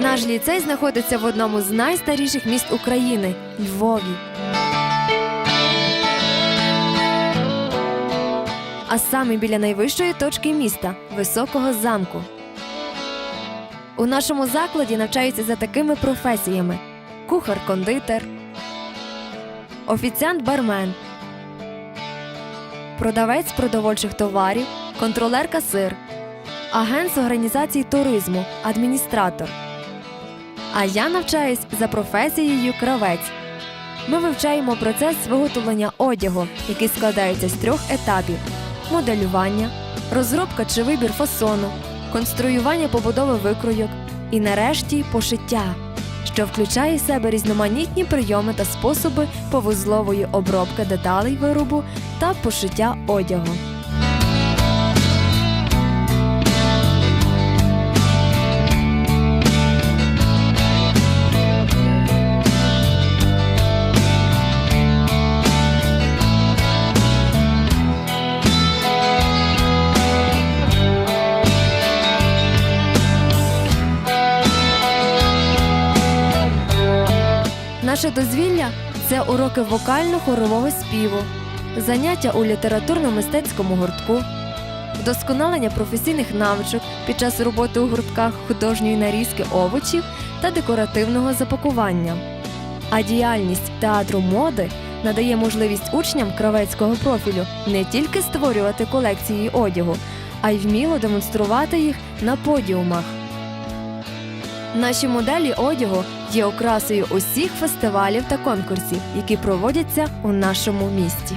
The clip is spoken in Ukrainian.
Наш ліцей знаходиться в одному з найстаріших міст України Львові. А саме біля найвищої точки міста високого замку. У нашому закладі навчаються за такими професіями: кухар-кондитер, офіціант-бармен, продавець продовольчих товарів, контролер-касир, агент з організації туризму, адміністратор. А я навчаюсь за професією кравець. Ми вивчаємо процес виготовлення одягу, який складається з трьох етапів: моделювання, розробка чи вибір фасону, конструювання побудови викройок і нарешті пошиття, що включає в себе різноманітні прийоми та способи повузлової обробки деталей виробу та пошиття одягу. Наше дозвілля це уроки вокально-хорового співу, заняття у літературно-мистецькому гуртку, вдосконалення професійних навичок під час роботи у гуртках художньої нарізки овочів та декоративного запакування. А діяльність театру моди надає можливість учням кравецького профілю не тільки створювати колекції одягу, а й вміло демонструвати їх на подіумах. Наші моделі одягу є окрасою усіх фестивалів та конкурсів, які проводяться у нашому місті.